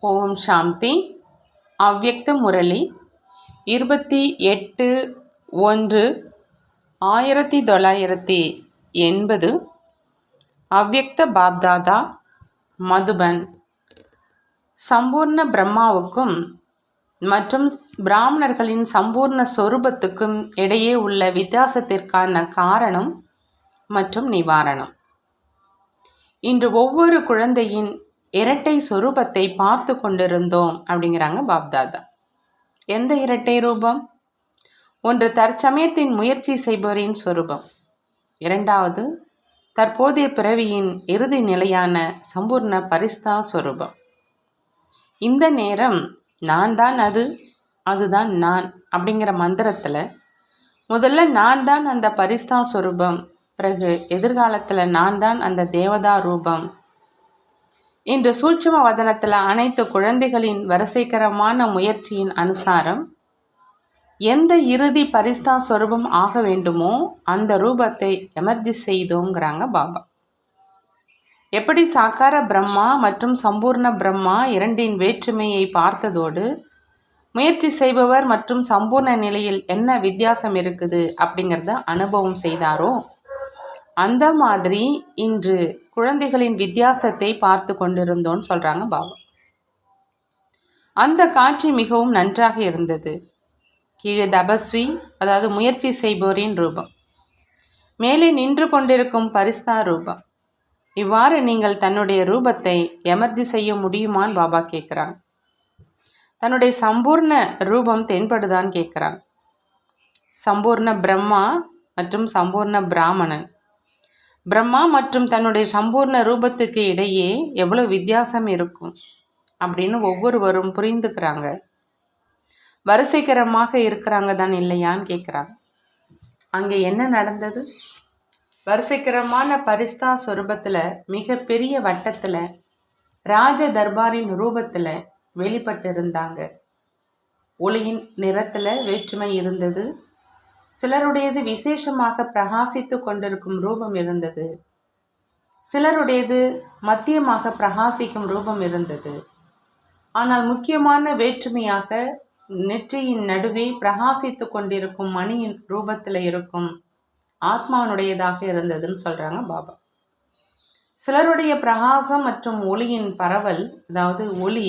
ஓம் சாந்தி. அவ்யக்த முரளி. இருபத்தி எட்டு ஒன்று ஆயிரத்தி தொள்ளாயிரத்தி எண்பது. அவ்யக்த பாப்தாதா மதுபன். சம்பூர்ண பிரம்மாவுக்கும் மற்றும் பிராமணர்களின் சம்பூர்ண சொரூபத்துக்கும் இடையே உள்ள வித்தியாசத்திற்கான காரணம் மற்றும் நிவாரணம். இன்று ஒவ்வொரு குழந்தையின் இரட்டை சொரூபத்தை பார்த்து கொண்டிருந்தோம் அப்படிங்கிறாங்க பாப்தாதா. எந்த இரட்டை ரூபம்? ஒன்று தற்சமயத்தின் முயற்சி செய்பவரின் சொரூபம். இரண்டாவது தற்போதைய பிறவியின் இறுதி நிலையான சம்பூர்ண பரிஸ்தா சொரூபம். இந்த நேரம் நான் தான் அது அதுதான் நான் அப்படிங்கிற மந்திரத்தில் முதல்ல நான் தான் அந்த பரிஸ்தா சொரூபம் பிறகு எதிர்காலத்தில் நான் தான் அந்த தேவதா ரூபம் இன்று சூட்சும வதனத்தில் அனைத்து குழந்தைகளின் வரிசைகரமான முயற்சியின் அனுசாரம் எந்த இறுதி பரிஸ்தா சொரூபம் ஆக வேண்டுமோ அந்த ரூபத்தை எமர்ஜி செய்தோங்கிறாங்க பாபா. எப்படி சாக்கார பிரம்மா மற்றும் சம்பூர்ண பிரம்மா இரண்டின் வேற்றுமையை பார்த்ததோடு முயற்சி செய்பவர் மற்றும் சம்பூர்ண நிலையில் என்ன வித்தியாசம் இருக்குது அப்படிங்கிறத அனுபவம் செய்தாரோ அந்த மாதிரி இன்று குழந்தைகளின் வித்தியாசத்தை பார்த்து கொண்டிருந்தோன்னு சொல்கிறாங்க பாபா. அந்த காட்சி மிகவும் நன்றாக இருந்தது. கீழே தபஸ்வி அதாவது முயற்சி செய்பவரின் ரூபம். மேலே நின்று கொண்டிருக்கும் பரிஸ்தா ரூபம். இவ்வாறு நீங்கள் தன்னுடைய ரூபத்தை எமர்ஜி செய்ய முடியுமான்னு பாபா கேட்குறாங்க தன்னுடைய சம்பூர்ண ரூபம் தென்படுதான்னு கேட்குறாங்க சம்பூர்ண பிரம்மா மற்றும் சம்பூர்ண பிராமணன். பிரம்மா மற்றும் தன்னுடைய சம்பூர்ண ரூபத்துக்கு இடையே எவ்வளோ வித்தியாசம் இருக்கும் அப்படின்னு ஒவ்வொருவரும் புரிந்துக்கிறாங்க. வரிசைகரமாக இருக்கிறாங்க தான் இல்லையான்னு கேட்குறாங்க அங்கே என்ன நடந்தது? வரிசைக்கரமான பரிஸ்தா சொரூபத்தில் மிகப்பெரிய வட்டத்தில் ராஜ தர்பாரின் ரூபத்தில் வெளிப்பட்டு இருந்தாங்க ஒளியின் நிறத்தில் வேற்றுமை இருந்தது. சிலருடையது விசேஷமாக பிரகாசித்து கொண்டிருக்கும் ரூபம் இருந்தது. சிலருடையது மத்தியமாக பிரகாசிக்கும் ரூபம் இருந்தது. ஆனால் முக்கியமான வேற்றுமையாக நெற்றியின் நடுவே பிரகாசித்து கொண்டிருக்கும் மணியின் ரூபத்தில் இருக்கும் ஆத்மானுடையதாக இருந்ததுன்னு சொல்கிறாங்க பாபா. சிலருடைய பிரகாசம் மற்றும் ஒளியின் பரவல் அதாவது ஒளி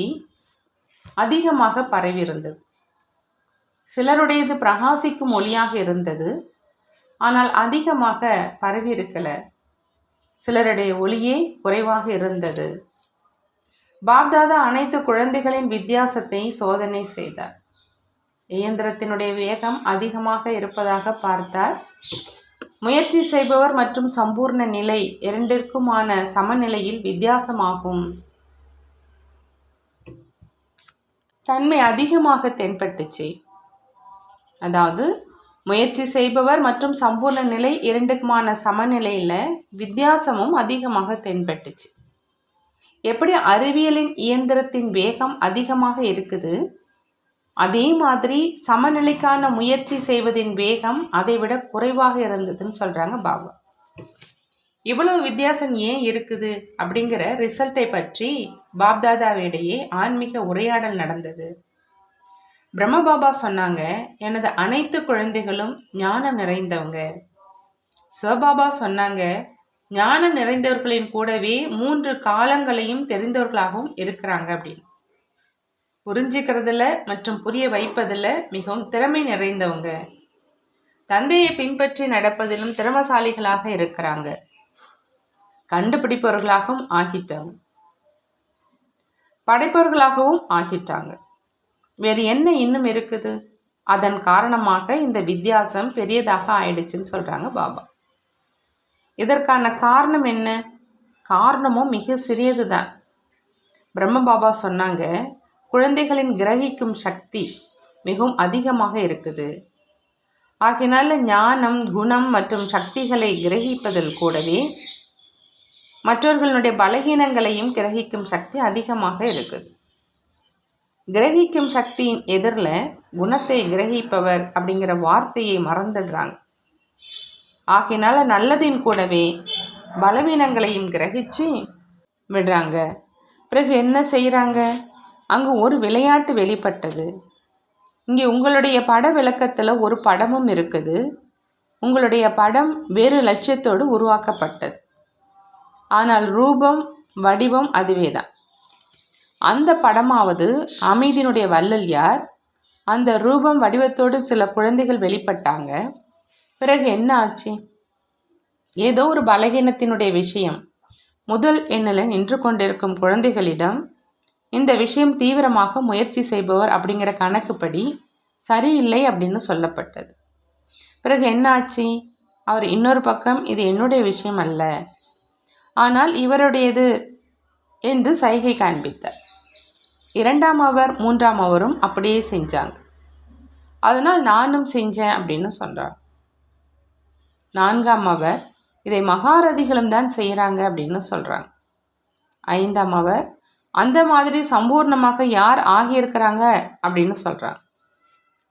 அதிகமாக பரவி இருந்தது சிலருடையது பிரகாசிக்கும் ஒளியாக இருந்தது. ஆனால் அதிகமாக பரவியிருக்கலை. சிலருடைய ஒளியே குறைவாக இருந்தது. பாப்தாதா அனைத்து குழந்தைகளின் வித்தியாசத்தை சோதனை செய்தார். இயந்திரத்தினுடைய வேகம் அதிகமாக இருப்பதாக பார்த்தார். முயற்சி செய்பவர் மற்றும் சம்பூர்ண நிலை இரண்டிற்குமான சமநிலையில் வித்தியாசமாகும். தன்மை அதிகமாக தென்பட்டுச்சு. அதாவது முயற்சி செய்பவர் மற்றும் சம்பூர்ண நிலை இரண்டுக்குமான சமநிலையில் வித்தியாசமும் அதிகமாக தென்பட்டுச்சு. எப்படி அறிவியலின் இயந்திரத்தின் வேகம் அதிகமாக இருக்குது? அதே மாதிரி சமநிலைக்கான முயற்சி செய்வதின் வேகம் அதை விட குறைவாக இருந்ததுன்னு சொல்கிறாங்க பாபா. இவ்வளவு வித்தியாசம் ஏன் இருக்குது? அப்படிங்கிற ரிசல்ட்டை பற்றி பாப்தாதாவிடையே ஆன்மீக உரையாடல் நடந்தது. பிரம்மபாபா சொன்னாங்க எனது அனைத்து குழந்தைகளும் ஞானம் நிறைந்தவங்க. சிவபாபா சொன்னாங்க ஞானம் நிறைந்தவர்களின் கூடவே மூன்று காலங்களையும் தெரிந்தவர்களாகவும் இருக்கிறாங்க அப்படின்னு. புரிஞ்சுக்கிறதுல மற்றும் புரிய வைப்பதில் மிகவும் திறமை நிறைந்தவங்க. தந்தையை பின்பற்றி நடப்பதிலும் திறமசாலிகளாக இருக்கிறாங்க. கண்டுபிடிப்பவர்களாகவும் ஆகிட்டாங்க படைப்பவர்களாகவும் ஆகிட்டாங்க. வேறு என்ன இன்னும் இருக்குது? அதன் காரணமாக இந்த வித்தியாசம் பெரியதாக ஆயிடுச்சுன்னு சொல்கிறாங்க பாபா. இதற்கான காரணம் என்ன? காரணமும் மிக சிறியது தான் பிரம்ம பாபா சொன்னாங்க குழந்தைகளின் கிரகிக்கும் சக்தி மிகவும் அதிகமாக இருக்குது. ஆகினால ஞானம் குணம் மற்றும் சக்திகளை கிரகிப்பதில் கூடவே மற்றவர்களுடைய பலகீனங்களையும் கிரகிக்கும் சக்தி அதிகமாக இருக்குது. கிரகிக்கும் சக்தியின் எதிரில் குணத்தை கிரகிப்பவர் அப்படிங்கிற வார்த்தையை மறந்துடுறாங்க. ஆகையினால நல்லதின் கூடவே பலவீனங்களையும் கிரகிச்சு விடுறாங்க. பிறகு என்ன செய்கிறாங்க அங்கு ஒரு விளையாட்டு வெளிப்பட்டது. இங்கே உங்களுடைய பட விளக்கத்தில் ஒரு படமும் இருக்குது. உங்களுடைய படம் வேறு லட்சியத்தோடு உருவாக்கப்பட்டது. ஆனால் ரூபம் வடிவம் அதுவே தான் அந்த படமாவது அமைதியினுடைய வள்ளல் யார்? அந்த ரூபம் வடிவத்தோடு சில குழந்தைகள் வெளிப்பட்டாங்க. பிறகு என்ன ஆச்சு? ஏதோ ஒரு பலகீனத்தினுடைய விஷயம். முதல் எண்ணில் நின்று கொண்டிருக்கும் குழந்தைகளிடம் இந்த விஷயம் தீவிரமாக முயற்சி செய்பவர் அப்படிங்கிற கணக்குப்படி சரியில்லை அப்படின்னு சொல்லப்பட்டது. பிறகு என்ன ஆச்சு? அவர் இன்னொரு பக்கம் இது என்னுடைய விஷயம் அல்ல. ஆனால் இவருடையது என்று சைகை காண்பித்தார். இரண்டாம் அவர் மூன்றாம் அவரும் அப்படியே செஞ்சாங்க. அதனால் நானும் செஞ்சேன் அப்படின்னு சொல்கிறார் நான்காம் அவர் இதை மகாரதிகளும் தான் செய்கிறாங்க அப்படின்னு சொல்கிறாங்க ஐந்தாம் அவர் அந்த மாதிரி சம்பூர்ணமாக யார் ஆகியிருக்கிறாங்க அப்படின்னு சொல்கிறாங்க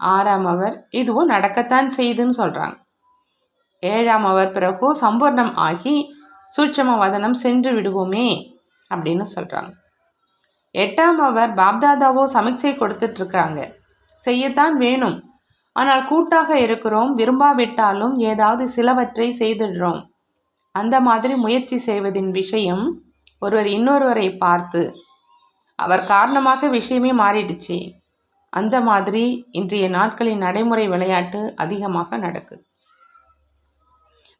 ஆறாம் அவர் இதுவும் நடக்கத்தான் செய்துன்னு சொல்கிறாங்க ஏழாம் அவர் பிறகு சம்பூர்ணம் ஆகி சூட்சம வதனம் சென்று விடுவோமே அப்படின்னு சொல்கிறாங்க எட்டாம் அவர் பாப்தாதாவோ சமீட்சை கொடுத்துட்ருக்குறாங்க செய்யத்தான் வேணும். ஆனால் கூட்டாக இருக்கிறோம் விரும்பாவிட்டாலும் ஏதாவது சிலவற்றை செய்திடுறோம். அந்த மாதிரி முயற்சி செய்வதின் விஷயம் ஒருவர் இன்னொருவரை பார்த்து அவர் காரணமாக விஷயமே மாறிடுச்சு. அந்த மாதிரி இன்றைய நாட்களின் நடைமுறை விளையாட்டு அதிகமாக நடக்குது.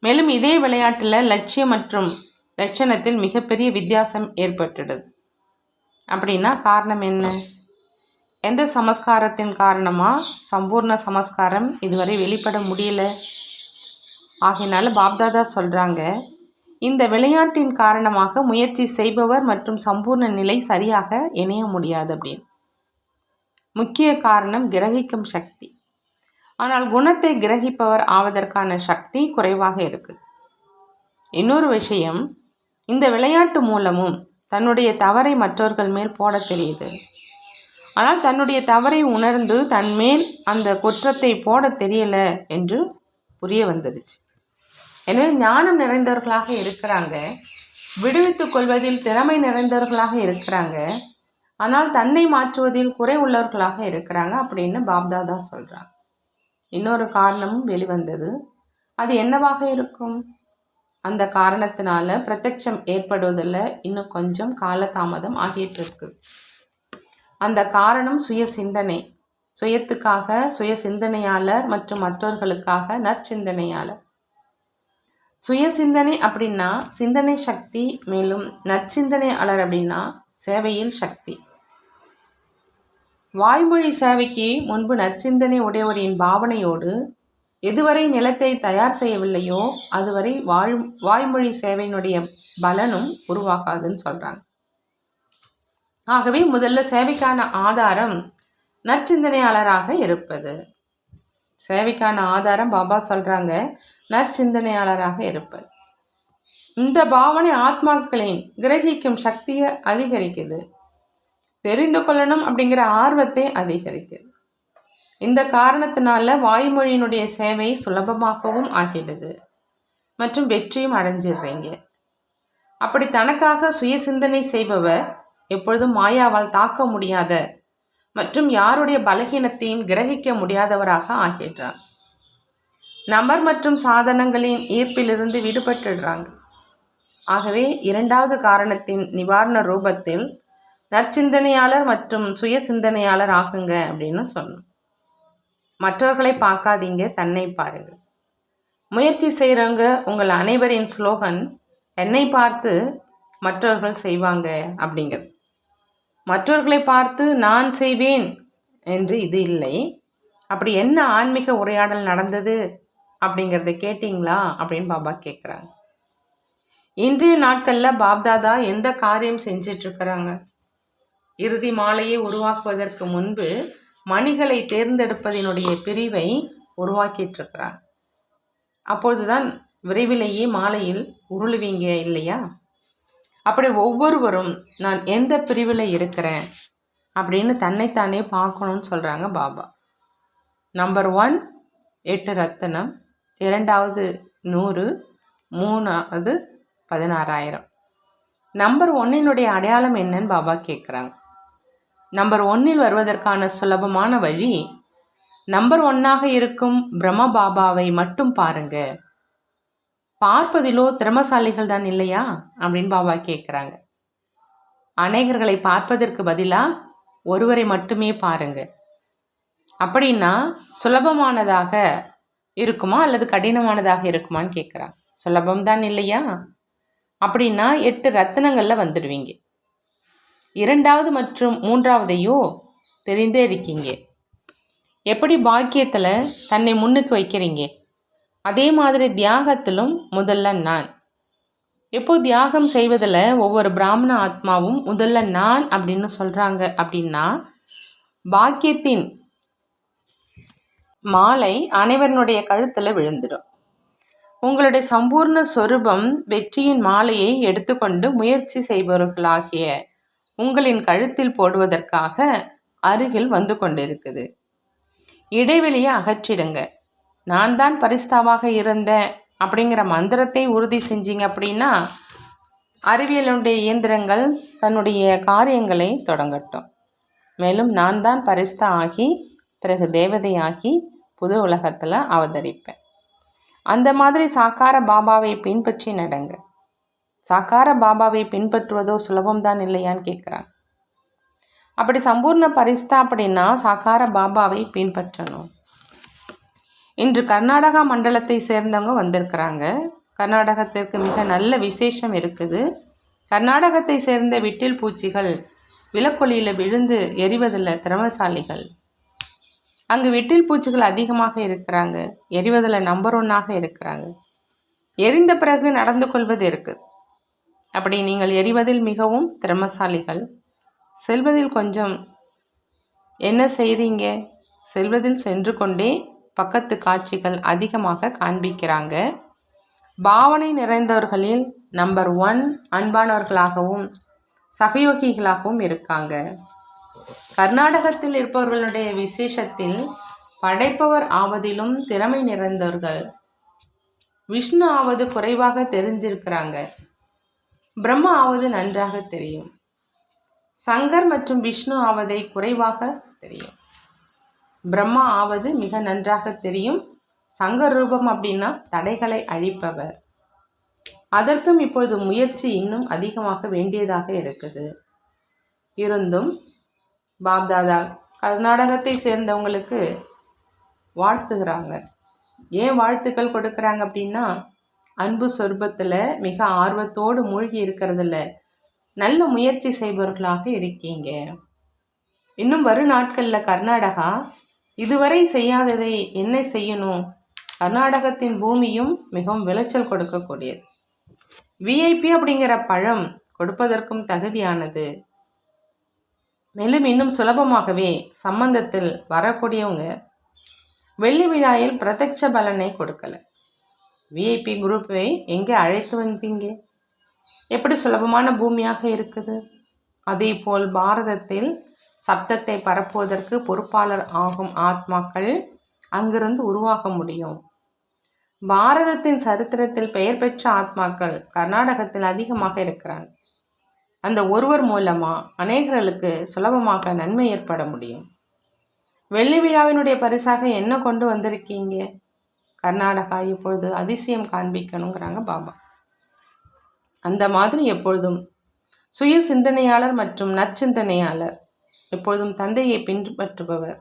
மேலும் இதே விளையாட்டில் லட்சியம் மற்றும் லட்சணத்தில் மிகப்பெரிய வித்தியாசம் ஏற்பட்டுடுது. அப்படின்னா காரணம் என்ன? எந்த சமஸ்காரத்தின் காரணமாக சம்பூர்ண சமஸ்காரம் இதுவரை வெளிப்பட முடியல? ஆகினால பாப்தாதா சொல்கிறாங்க இந்த விளையாட்டின் காரணமாக முயற்சி செய்பவர் மற்றும் சம்பூர்ண நிலை சரியாக இணைய முடியாது அப்படின்னு. முக்கிய காரணம் கிரகிக்கும் சக்தி. ஆனால் குணத்தை கிரகிப்பவர் ஆவதற்கான சக்தி குறைவாக இருக்குது இன்னொரு விஷயம் இந்த விளையாட்டு மூலமும் தன்னுடைய தவறை மற்றவர்கள் மேல் போட தெரியுது. ஆனால் தன்னுடைய தவறை உணர்ந்து தன் மேல் அந்த குற்றத்தை போட தெரியல என்று புரிய வந்துடுச்சு. எனவே ஞானம் நிறைந்தவர்களாக இருக்கிறாங்க. விடுவித்துக் கொள்வதில் திறமை நிறைந்தவர்களாக இருக்கிறாங்க. ஆனால் தன்னை மாற்றுவதில் குறை உள்ளவர்களாக இருக்கிறாங்க அப்படின்னு பாப்தாதா சொல்கிறாங்க இன்னொரு காரணமும் வெளிவந்தது. அது என்னவாக இருக்கும்? அந்த காரணத்தினால பிரத்யட்சம் ஏற்படுவதில் இன்னும் கொஞ்சம் காலதாமதம் ஆகிட்டு இருக்கு அந்த காரணம் சுய சிந்தனை. சுயத்துக்காக சுய சிந்தனையாளர் மற்றும் மற்றவர்களுக்காக நற்சிந்தனையாளர். சுய சிந்தனை அப்படின்னா சிந்தனை சக்தி மேலும் நற்சிந்தனையாளர் அப்படின்னா சேவையில் சக்தி. வாய்மொழி சேவைக்கு முன்பு நற்சிந்தனை உடையவரின் பாவனையோடு எதுவரை நிலத்தை தயார் செய்யவில்லையோ அதுவரை வாழ் வாய்மொழி சேவையினுடைய பலனும் உருவாகாதுன்னு சொல்கிறாங்க ஆகவே முதல்ல சேவைக்கான ஆதாரம் நற்சிந்தனையாளராக இருப்பது. சேவைக்கான ஆதாரம் பாபா சொல்கிறாங்க நற்சிந்தனையாளராக இருப்பது. இந்த பாவனை ஆத்மாக்களின் கிரகிக்கும் சக்தியை அதிகரிக்குது. தெரிந்து கொள்ளணும் அப்படிங்கிற ஆர்வத்தை அதிகரிக்குது. இந்த காரணத்தினால வாய்மொழியினுடைய சேவை சுலபமாகவும் ஆகிடுது. மற்றும் வெற்றியும் அடைஞ்சிடுறீங்க. அப்படி தனக்காக சுய சிந்தனை செய்பவர் எப்பொழுதும் மாயாவால் தாக்க முடியாத மற்றும் யாருடைய பலகீனத்தையும் கிரகிக்க முடியாதவராக ஆகிடுறார். நபர் மற்றும் சாதனங்களின் ஈர்ப்பிலிருந்து விடுபட்டுடுறாங்க. ஆகவே இரண்டாவது காரணத்தின் நிவாரண ரூபத்தில் நற்சிந்தனையாளர் மற்றும் சுய சிந்தனையாளர் ஆகுங்க அப்படின்னு சொன்னோம். மற்றவர்களை பார்க்காதீங்க தன்னை பாருங்க. முயற்சி செய்கிறவங்க உங்கள் அனைவரின் ஸ்லோகன் என்னை பார்த்து மற்றவர்கள் செய்வாங்க அப்படிங்கிறது. மற்றவர்களை பார்த்து நான் செய்வேன் என்று இது இல்லை. அப்படி என்ன ஆன்மீக உரையாடல் நடந்தது அப்படிங்கிறத கேட்டிங்களா அப்படின்னு பாபா கேட்குறாங்க இன்றைய நாட்களில் பாப்தாதா எந்த காரியம் செஞ்சிட்ருக்கிறாங்க? இறுதி மாலையை உருவாக்குவதற்கு முன்பு மணிகளை தேர்ந்தெடுப்பதனுடைய பிரிவை உருவாக்கிட்டிருக்கிறார். அப்பொழுதுதான் விரைவிலேயே மாலையில் உருளுவீங்க இல்லையா? அப்படி ஒவ்வொருவரும் நான் எந்த பிரிவில் இருக்கிறேன்? அப்படின்னு தன்னைத்தானே பார்க்கணும்னு சொல்கிறாங்க பாபா. நம்பர் ஒன் எட்டு ரத்தனம் இரண்டாவது நூறு மூணாவது பதினாறாயிரம். நம்பர் ஒன்னினுடைய அடையாளம் என்னன்னு பாபா கேட்குறாங்க நம்பர் ஒன்னில் வருவதற்கான சுலபமான வழி நம்பர் ஒன்னாக இருக்கும் பிரம்ம பாபாவை மட்டும் பாருங்க. பார்ப்பதிலோ திறமசாலிகள் தான் இல்லையா? அப்படின்னு பாபா கேட்குறாங்க அநேகர்களை பார்ப்பதற்கு பதிலாக ஒருவரை மட்டுமே பாருங்க. அப்படின்னா சுலபமானதாக இருக்குமா அல்லது கடினமானதாக இருக்குமான்னு கேட்குறாங்க சுலபம்தான் இல்லையா? அப்படின்னா எட்டு ரத்தினங்களில் வந்துடுவீங்க. இரண்டாவது மற்றும் மூன்றாவதையோ தெரிந்தே இருக்கீங்க. எப்படி பாக்கியத்தில் தன்னை முன்னுக்கு வைக்கிறீங்க? அதே மாதிரி தியாகத்திலும் முதல்ல நான். எப்போ தியாகம் செய்வதில் ஒவ்வொரு பிராமண ஆத்மாவும் முதல்ல நான் அப்படின்னு சொல்கிறாங்க அப்படின்னா பாக்கியத்தின் மாலை அனைவருடைய கழுத்தில் விழுந்துடும். உங்களுடைய சம்பூர்ண சொரூபம் வெற்றியின் மாலையை எடுத்துக்கொண்டு முயற்சி செய்பவர்களாகிய உங்களின் கழுத்தில் போடுவதற்காக அருகில் வந்து கொண்டிருக்குது. இடைவெளியை அகற்றிடுங்க. நான் தான் பரிஸ்தாவாக இருந்தேன் அப்படிங்கிற மந்திரத்தை உறுதி செஞ்சீங்க அப்படின்னா அறிவியலுடைய இயந்திரங்கள் தன்னுடைய காரியங்களை தொடங்கட்டும். மேலும் நான் தான் பரிஸ்தா ஆகி பிறகு தேவதையாகி புது உலகத்தில் அவதரிப்பேன். அந்த மாதிரி சாக்கார பாபாவை பின்பற்றி நடங்க. சாக்கார பாபாவை பின்பற்றுவதோ சுலபம்தான் இல்லையான்னு கேட்குறான். அப்படி சம்பூர்ண பரிஸ்தா அப்படின்னா சாக்கார பாபாவை பின்பற்றணும். இன்று கர்நாடகா மண்டலத்தை சேர்ந்தவங்க வந்திருக்கிறாங்க. கர்நாடகத்திற்கு மிக நல்ல விசேஷம் இருக்குது. கர்நாடகத்தை சேர்ந்த விட்டில் பூச்சிகள் விளக்கொலியில் விழுந்து எரிவதில் திறமசாலிகள். அங்கு விட்டில் பூச்சிகள் அதிகமாக இருக்கிறாங்க. எரிவதில் நம்பர் ஒன்னாக இருக்கிறாங்க. எரிந்த பிறகு நடந்து கொள்வது இருக்குது. அப்படி நீங்கள் எரிவதில் மிகவும் திறமசாலிகள். செல்வதில் கொஞ்சம் என்ன செய்கிறீங்க செல்வதில் சென்று கொண்டே பக்கத்து காட்சிகள் அதிகமாக காண்பிக்கிறாங்க. பாவனை நிறைந்தவர்களில் நம்பர் ஒன் அன்பானவர்களாகவும் சகயோகிகளாகவும் இருக்காங்க. கர்நாடகத்தில் இருப்பவர்களுடைய விசேஷத்தில் படைப்பவர் ஆவதிலும் திறமை நிறைந்தவர்கள். விஷ்ணு ஆவது குறைவாக தெரிஞ்சிருக்கிறாங்க. பிரம்மா ஆவது நன்றாக தெரியும். சங்கர் மற்றும் விஷ்ணு ஆவதை குறைவாக தெரியும். பிரம்மா ஆவது மிக நன்றாக தெரியும். சங்கர் ரூபம் அப்படின்னா தடைகளை அழிப்பவர். அதற்கும் இப்பொழுது முயற்சி இன்னும் அதிகமாக வேண்டியதாக இருக்குது. இருந்தும் பாப்தாதா கர்நாடகத்தை சேர்ந்தவங்களுக்கு வாழ்த்துகிறாங்க. ஏன் வாழ்த்துக்கள் கொடுக்குறாங்க அப்படின்னா அன்பு சொர்பத்தில் மிக ஆர்வத்தோடு மூழ்கி இருக்கிறதுல நல்ல முயற்சி செய்பவர்களாக இருக்கீங்க. இன்னும் வரும் நாட்களில் கர்நாடகா இதுவரை செய்யாததை என்ன செய்யணும்? கர்நாடகத்தின் பூமியும் மிகவும் விளைச்சல் கொடுக்கக்கூடியது. விஐபி அப்படிங்கிற பழம் கொடுப்பதற்கும் தகுதியானது. மேலும் இன்னும் சுலபமாகவே சம்பந்தத்தில் வரக்கூடியவங்க வெள்ளி விழாவில் பிரத்யட்ச பலனை கொடுக்கல. விஐபி குரூப்பை எங்கே அழைத்து வந்தீங்க? எப்படி சுலபமான பூமியாக இருக்குது? அதேபோல் பாரதத்தில் சப்தத்தை பரப்புவதற்கு பொறுப்பாளர் ஆகும் ஆத்மாக்கள் அங்கிருந்து உருவாக முடியும். பாரதத்தின் சரித்திரத்தில் பெயர் பெற்ற ஆத்மாக்கள் கர்நாடகத்தில் அதிகமாக இருக்கிறாங்க. அந்த ஒருவர் மூலமாக அநேகர்களுக்கு சுலபமாக நன்மை ஏற்பட முடியும். வெள்ளி விழாவினுடைய பரிசாக என்ன கொண்டு வந்திருக்கீங்க? கர்நாடகா இப்பொழுது அதிசயம் காண்பிக்கணுங்கிறாங்க பாபா. அந்த மாதிரி எப்பொழுதும் சுய சிந்தனையாளர் மற்றும் நற்சிந்தனையாளர் எப்பொழுதும் தந்தையை பின்பற்றுபவர்.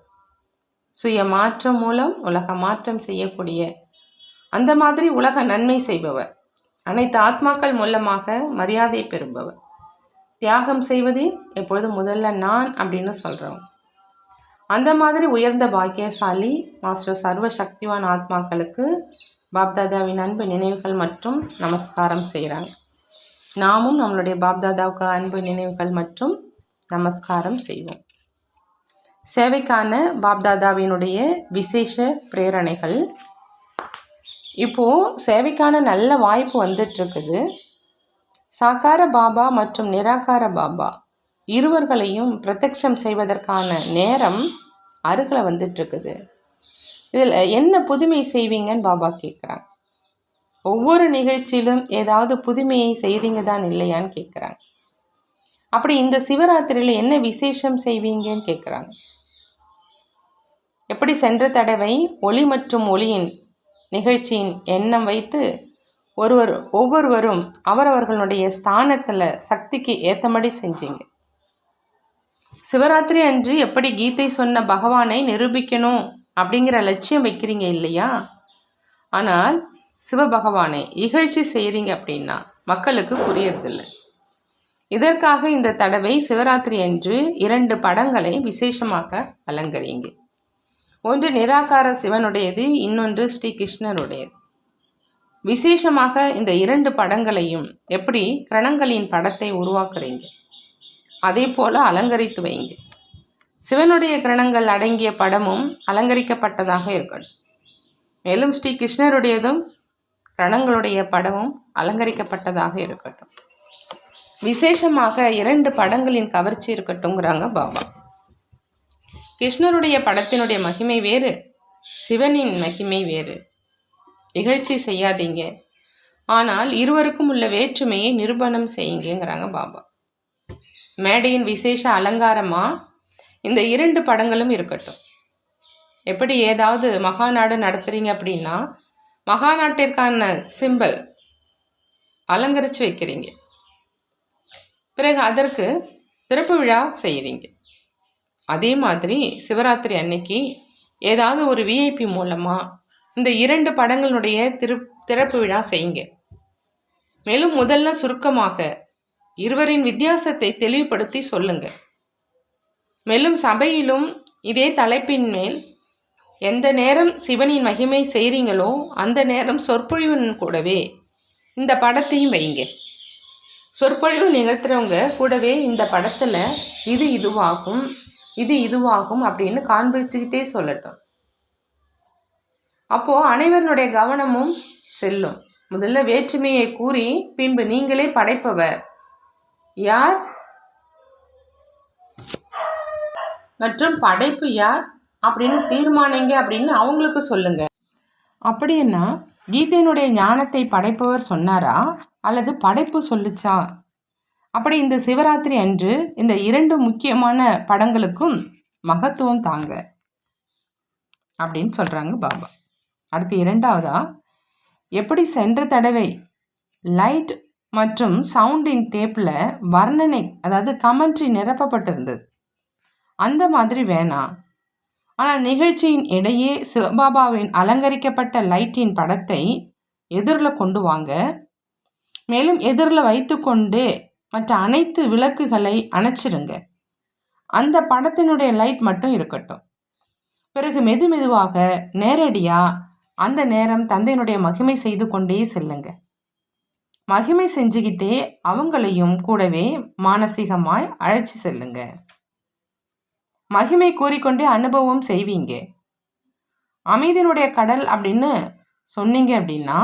சுய மாற்றம் மூலம் உலக மாற்றம் செய்யக்கூடிய அந்த மாதிரி உலக நன்மை செய்பவர். அனைத்து ஆத்மாக்கள் மூலமாக மரியாதை பெறுபவர். தியாகம் செய்வதே எப்பொழுதும் முதல்ல நான் அப்படின்னு சொல்கிறோம் அந்த மாதிரி உயர்ந்த பாக்கியசாலி மாஸ்டர் சர்வ சக்திவான் ஆத்மாக்களுக்கு பாப்தாதாவின் அன்பு நினைவுகள் மற்றும் நமஸ்காரம் செய்கிறாங்க. நாமும் நம்மளுடைய பாப்தாதாவுக்கு அன்பு நினைவுகள் மற்றும் நமஸ்காரம் செய்வோம். சேவைக்கான பாப்தாதாவினுடைய விசேஷ பிரேரணைகள். இப்போது சேவைக்கான நல்ல வாய்ப்பு வந்துட்டுருக்குது சாக்கார பாபா மற்றும் நிராகார பாபா இருவர்களையும் பிரத்யக்ஷம் செய்வதற்கான நேரம் அருகில் வந்துட்டுருக்குது. இதில் என்ன புதுமை செய்வீங்கன்னு பாபா கேட்குறாங்க ஒவ்வொரு நிகழ்ச்சியிலும் ஏதாவது புதுமையை செய்கிறீங்க தான் இல்லையான்னு கேட்குறாங்க அப்படி இந்த சிவராத்திரியில் என்ன விசேஷம் செய்வீங்கன்னு கேட்குறாங்க எப்படி சென்ற தடவை ஒளி மற்றும் ஒளியின் நிகழ்ச்சியின் எண்ணம் வைத்து ஒருவர் ஒவ்வொருவரும் அவரவர்களுடைய ஸ்தானத்தில் சக்திக்கு ஏற்றபடி செஞ்சீங்க. சிவராத்திரி அன்று எப்படி கீதை சொன்ன பகவானை நிரூபிக்கணும் அப்படிங்கிற லட்சியம் வைக்கிறீங்க இல்லையா? ஆனால் சிவபகவானை இகழ்ச்சி செய்கிறீங்க அப்படின்னா மக்களுக்கு புரியறதில்லை. இதற்காக இந்த தடவை சிவராத்திரி அன்று இரண்டு படங்களை விசேஷமாக அலங்கரிங்க ஒன்று நிராகார சிவனுடையது இன்னொன்று ஸ்ரீ கிருஷ்ணருடையது. விசேஷமாக இந்த இரண்டு படங்களையும் எப்படி கிரணங்களின் படத்தை உருவாக்குறீங்க? அதே போல் அலங்கரித்து வைங்க சிவனுடைய கிரணங்கள் அடங்கிய படமும் அலங்கரிக்கப்பட்டதாக இருக்கட்டும். மேலும் ஸ்ரீ கிருஷ்ணருடையதும் கிரணங்களுடைய படமும் அலங்கரிக்கப்பட்டதாக இருக்கட்டும். விசேஷமாக இரண்டு படங்களின் கவர்ச்சி இருக்கட்டும்ங்கிறாங்க பாபா. கிருஷ்ணருடைய படத்தினுடைய மகிமை வேறு சிவனின் மகிமை வேறு. நிகழ்ச்சி செய்யாதீங்க. ஆனால் இருவருக்கும் உள்ள வேற்றுமையை நிரூபணம் செய்யுங்கிறாங்க பாபா. மேடையின் விசேஷ அலங்காரமாக இந்த இரண்டு படங்களும் இருக்கட்டும். எப்படி ஏதாவது மகாநாடு நடத்துகிறீங்க அப்படின்னா மகாநாட்டிற்கான சிம்பல் அலங்கரித்து வைக்கிறீங்க. பிறகு அதற்கு திறப்பு விழா செய்கிறீங்க அதே மாதிரி சிவராத்திரி அன்னைக்கு ஏதாவது ஒரு விஐபி மூலமாக இந்த இரண்டு படங்களுடைய திரு திறப்பு விழா செய்யுங்க. மேலும் முதல்ல சுருக்கமாக இருவரின் வித்தியாசத்தை தெளிவுபடுத்தி சொல்லுங்க. மேலும் சபையிலும் இதே தலைப்பின் மேல் எந்த நேரம் சிவனின் மகிமை செய்கிறீங்களோ அந்த நேரம் சொற்பொழிவுன்னு கூடவே இந்த படத்தையும் வைங்க சொற்பொழிவு நிகழ்த்துறவங்க கூடவே இந்த படத்தில் இது இதுவாகும் இது இதுவாகும் அப்படின்னு காண்பிச்சுக்கிட்டே சொல்லட்டும். அப்போது அனைவருடைய கவனமும் செல்லும். முதல்ல வேற்றுமையை கூறி பின்பு நீங்களே படைப்பவர். யார்? மற்றும் படைப்பு யார்? அப்படின்னு தீர்மானிங்க அப்படின்னு அவங்களுக்கு சொல்லுங்க. அப்படின்னா கீதையினுடைய ஞானத்தை படைப்பவர் சொன்னாரா? அல்லது படைப்பு சொல்லுச்சா? அப்படி இந்த சிவராத்திரி அன்று இந்த இரண்டு முக்கியமான படங்களுக்கும் மகத்துவம் தாங்க. அப்படின்னு சொல்கிறாங்க பாபா. அடுத்து இரண்டாவதா? எப்படி சென்ற தடவை லைட் மற்றும் சவுண்டின் டேப்பில் வர்ணனை அதாவது கமெண்ட்ரி நிரப்பப்பட்டிருந்தது. அந்த மாதிரி வேணாம் ஆனால் நிகழ்ச்சியின் இடையே சிவபாபாவின் அலங்கரிக்கப்பட்ட லைட்டின் படத்தை எதிரில் கொண்டு வாங்க. மேலும் எதிரில் வைத்துக்கொண்டே மற்ற அனைத்து விளக்குகளை அணைச்சிருங்க. அந்த படத்தினுடைய லைட் மட்டும் இருக்கட்டும். பிறகு மெது மெதுவாக நேரடியாக அந்த நேரம் தந்தையினுடைய மகிமை செய்து கொண்டே செல்லுங்கள் மகிமை செஞ்சுக்கிட்டே அவங்களையும் கூடவே மானசீகமாய் அழைச்சி செல்லுங்க. மகிமை கூறிக்கொண்டே அனுபவம் செய்வீங்க. அமைதியினுடைய கடல் அப்படின்னு சொன்னீங்க அப்படின்னா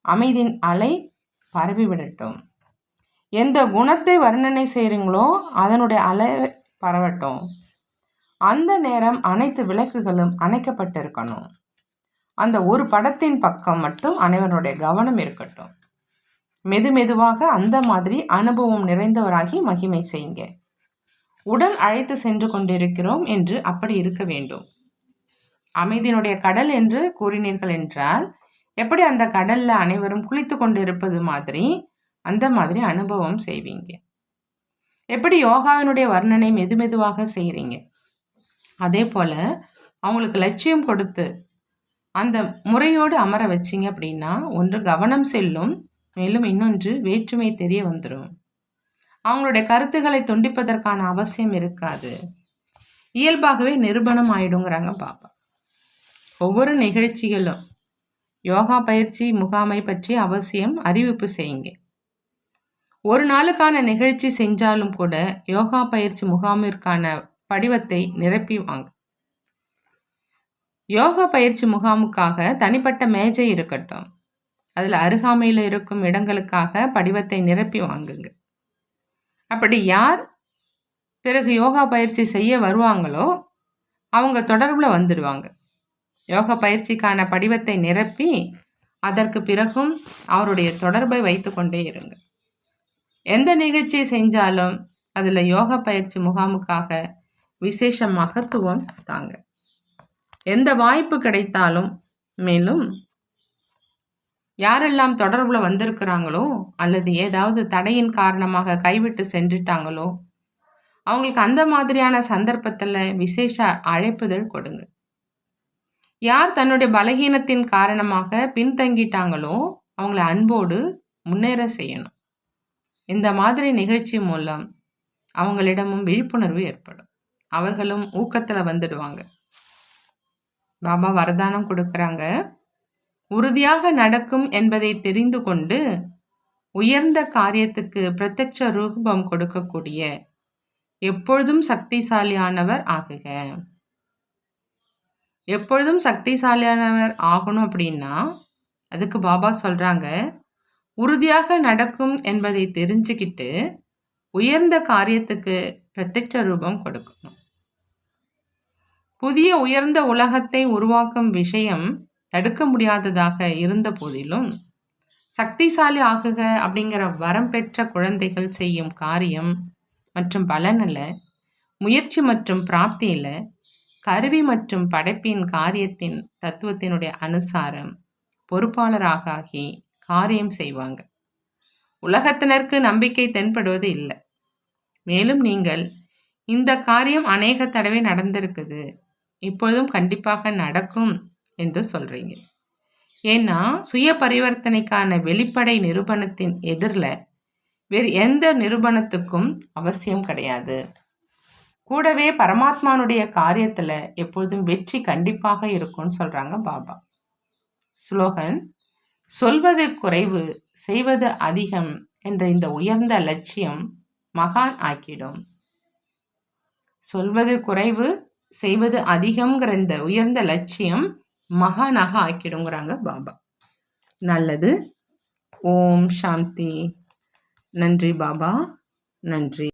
அமைதியின் அலை பரவி விடட்டும். எந்த குணத்தை வர்ணனை செய்கிறீங்களோ அதனுடைய அலை பரவட்டும். அந்த நேரம் அனைத்து விளக்குகளும் அணைக்கப்பட்டிருக்கணும். அந்த ஒரு படத்தின் பக்கம் மட்டும் அனைவருடைய கவனம் இருக்கட்டும். மெது மெதுவாக அந்த மாதிரி அனுபவம் நிறைந்தவராகி மகிமை செய்யுங்க. உடல் அழைத்து சென்று கொண்டிருக்கிறோம் என்று அப்படி இருக்க வேண்டும். அமைதியினுடைய கடல் என்று கூறினீர்கள் என்றால் எப்படி அந்த கடல்ல அனைவரும் குளித்து கொண்டிருப்பது மாதிரி அந்த மாதிரி அனுபவம் செய்வீங்க. எப்படி யோகாவினுடைய வர்ணனை மெது மெதுவாக செய்கிறீங்க அதே போல் அவங்களுக்கு லட்சியம் கொடுத்து அந்த முறையோடு அமர வச்சிங்க அப்படின்னா ஒன்று கவனம் செல்லும் மேலும் இன்னொன்று வேற்றுமை தெரிய வந்துடும் அவங்களுடைய கருத்துக்களை துண்டிப்பதற்கான அவசியம் இருக்காது. இயல்பாகவே நிரூபணம் ஆயிடுங்கிறாங்க பாப்பா. ஒவ்வொரு நிகழ்ச்சிகளும் யோகா பயிற்சி முகாமை பற்றி அவசியம் அறிவிப்பு செய்யுங்க. ஒரு நாளுக்கான நிகழ்ச்சி செஞ்சாலும் கூட யோகா பயிற்சி முகாமிற்கான படிவத்தை நிரப்பி வாங்க. யோகா பயிற்சி முகாமுக்காக தனிப்பட்ட மேஜை இருக்கட்டும். அதில் அருகாமையில் இருக்கும் இடங்களுக்காக படிவத்தை நிரப்பி வாங்குங்க. அப்படி யார் பிறகு யோகா பயிற்சி செய்ய வருவாங்களோ அவங்க தொடர்பில் வந்துடுவாங்க. யோகா பயிற்சிக்கான படிவத்தை நிரப்பி அதற்கு பிறகும் அவருடைய தொடர்பை வைத்து கொண்டே இருங்க. எந்த நிகழ்ச்சியை செஞ்சாலும் அதில் யோகா பயிற்சி முகாமுக்காக விசேஷ மகத்துவம் தாங்க. எந்த வாய்ப்பு கிடைத்தாலும் மேலும் யாரெல்லாம் தொடர்பில் வந்திருக்கிறாங்களோ அல்லது ஏதாவது தடையின் காரணமாக கைவிட்டு சென்றுட்டாங்களோ அவங்களுக்கு அந்த மாதிரியான சந்தர்ப்பத்தில் விசேஷ அழைப்புதல் கொடுங்க. யார் தன்னுடைய பலகீனத்தின் காரணமாக பின்தங்கிட்டாங்களோ அவங்கள அன்போடு முன்னேற செய்யணும். இந்த மாதிரி நிகழ்ச்சி மூலம் அவங்களிடமும் விழிப்புணர்வு ஏற்படும். அவர்களும் ஊக்கத்தில் வந்துடுவாங்க. பாபா வரதானம் கொடுக்குறாங்க. உறுதியாக நடக்கும் என்பதை தெரிந்து கொண்டு உயர்ந்த காரியத்துக்கு பிரத்யட்ச ரூபம் கொடுக்கக்கூடிய எப்பொழுதும் சக்திசாலியானவர் ஆகுக. எப்பொழுதும் சக்திசாலியானவர் ஆகணும் அப்படின்னா அதுக்கு பாபா சொல்கிறாங்க உறுதியாக நடக்கும் என்பதை தெரிஞ்சுக்கிட்டு உயர்ந்த காரியத்துக்கு பிரத்யட்ச ரூபம் கொடுக்கணும். புதிய உயர்ந்த உலகத்தை உருவாக்கும் விஷயம் தடுக்க முடியாததாக இருந்த போதிலும் சக்திசாலி ஆகுக அப்படிங்கிற வரம் பெற்ற குழந்தைகள் செய்யும் காரியம் மற்றும் பலனில் முயற்சி மற்றும் பிராப்தியில் கருவி மற்றும் படைப்பின் காரியத்தின் தத்துவத்தினுடைய அனுசாரம் பொறுப்பாளராக ஆகி காரியம் செய்வாங்க. உலகத்தினருக்கு நம்பிக்கை தென்படுவது இல்லை. மேலும் நீங்கள் இந்த காரியம் அநேக தடவை நடந்திருக்குது. இப்பொழுதும் கண்டிப்பாக நடக்கும் என்று சொல்கிறீங்க ஏன்னா சுய பரிவர்த்தனைக்கான வெளிப்படை நிரூபணத்தின் எதிரில் வேறு எந்த நிரூபணத்துக்கும் அவசியம் கிடையாது. கூடவே பரமாத்மானுடைய காரியத்தில் எப்பொழுதும் வெற்றி கண்டிப்பாக இருக்கும்னு சொல்கிறாங்க பாபா. ஸ்லோகன் சொல்வது குறைவு செய்வது அதிகம் என்ற இந்த உயர்ந்த லட்சியம் மகான் ஆக்கிடும். சொல்வது குறைவு செய்வது அதிகம்ங்கிற இந்த உயர்ந்த லட்சியம் மகானாக ஆக்கிடுங்கிறாங்க பாபா. நல்லது. ஓம் சாந்தி. நன்றி பாபா. நன்றி.